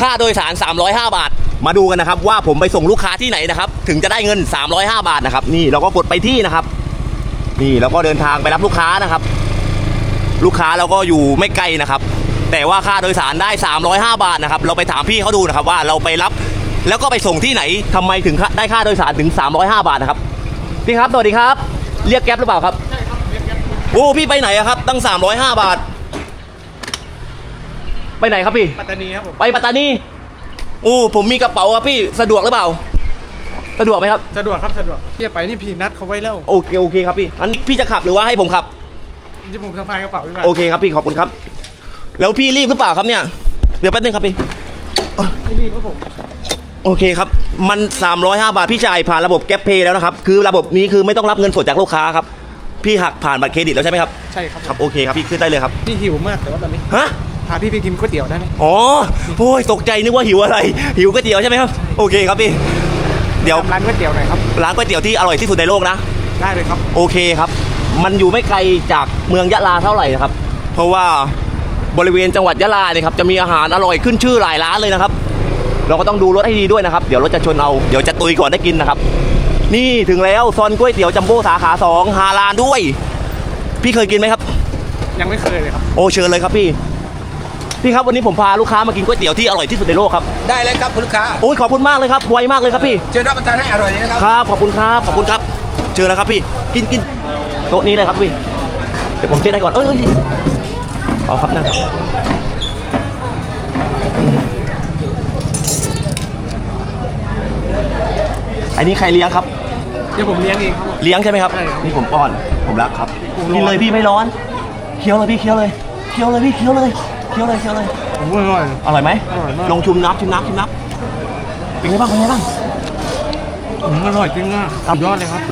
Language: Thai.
ค่าโดยสาร 305 บาท มาดูกันนะครับ ว่าผมไปส่งลูกค้าที่ไหนนะครับ ถึงจะได้เงิน 305 บาทนะครับ นี่เราก็กดไปที่นะครับ นี่เราก็เดินทางไปรับลูกค้านะครับ ลูกค้าเราก็อยู่ไม่ไกลนะครับ แต่ว่าค่าโดยสารได้ 305 บาทนะครับ เราไปถามพี่เขาดูนะครับ ว่าเราไปรับแล้วก็ไปส่งที่ไหนทำไมถึงค่าได้ค่าโดยสารถึง 305 บาทนะครับพี่ครับสวัสดีครับ เรียกแก๊ปหรือเปล่าครับใช่ครับเรียกแก๊ปโอ้พี่ไปไหนอะครับตั้ง 305 บาท ไปไหนครับพี่ ปัตตานีครับผมไปปัตตานีโอ้ผมมีกระเป๋าครับพี่สะดวกหรือเปล่า สะดวกไหมครับ สะดวกครับสะดวกพี่จะไปนี่พี่นัดเขาไว้แล้วโอเคโอเคครับพี่งั้นพี่จะขับหรือว่าให้ผมขับ ที่ผมสะพายกระเป๋าพี่มาโอเคครับพี่ขอบคุณครับ แล้วพี่รีบหรือเปล่าครับเนี่ย เดี๋ยวแป๊บนึงครับพี่ ไม่รีบครับผมโอเคครับ มัน 305 บาทพี่จ่ายผ่านระบบแก๊ปเพย์แล้วนะครับ คือระบบนี้คือไม่ต้องรับเงินสดจากลูกค้าครับ พี่หักผ่านบัตรเครดิตแล้วใช่ไหมครับ ใช่ครับครับโอเคครับพี่ขึ้นได้เลยครับพี่หิวมากแต่ว่าตอนนี้ ฮะ พาพี่ไปกินก๋วยเตี๋ยวได้ไหมอ๋อโอ้ยตกใจนึกว่าหิวอะไร หิวก๋วยเตี๋ยวใช่ไหมครับ โอเคครับพี่ เดี๋ยวตามร้านก๋วยเตี๋ยวหน่อยครับ ร้านก๋วยเตี๋ยวที่อร่อยที่สุดในโลกนะ ได้เลยครับ โอเคครับ มันอยู่ไม่ไกลจากเมืองยะลาเท่าไหร่นะครับ เพราะว่าบริเวณจังหวัดยะลาเนี่ยครับจะมีอาหารอร่อยขึ้นชื่อหลายร้านเลยนะครับ เราก็ต้องดูรถให้ดีด้วยนะครับ เดี๋ยวรถจะชนเอา เดี๋ยวจะตุยก่อนได้กินนะครับ นี่ถึงแล้วซอนก๋วยเตี๋ยวจัมโบ้สาขาสองฮาลานด้วย พี่เคยกินไหมครับ ยังไม่เคยเลยครับ โอ้เชิญเลยครับพี่ พี่ครับวันนี้ผมพาลูกค้ามากินก๋วยเตี๋ยวที่อร่อยที่สุดในโลกครับได้เลยครับคุณลูกค้าโอ้ยขอบคุณมากเลยครับไวมากเลยครับพี่เชิญรับประทานให้อร่อยเลยนะครับครับขอบคุณครับขอบคุณครับเจอแล้วครับพี่กินกินโต๊ะนี้เลยครับพี่เดี๋ยวผมเช็คให้ก่อนเอ้ยเอ้ยเอาครับนั่งครับอันนี้ใครเลี้ยงครับเดี๋ยวผมเลี้ยงเองครับ เลี้ยงใช่ไหมครับใช่ครับนี่ผมป้อน ผมรักครับผมร้อนกินเลยพี่ไม่ร้อน เคี้ยวเลยพี่เคี้ยวเลย เคี้ยวเลยพี่เคี้ยวเลย เคี้ยวเลยเคี้ยวเลยผมว่าอร่อย อร่อยไหมอร่อยมาก ลองชุมน้ำชุมน้ำชุมน้ำเป็นไงบ้างเป็นไงบ้างผมอร่อยจริงอะสุดยอดเลยครับ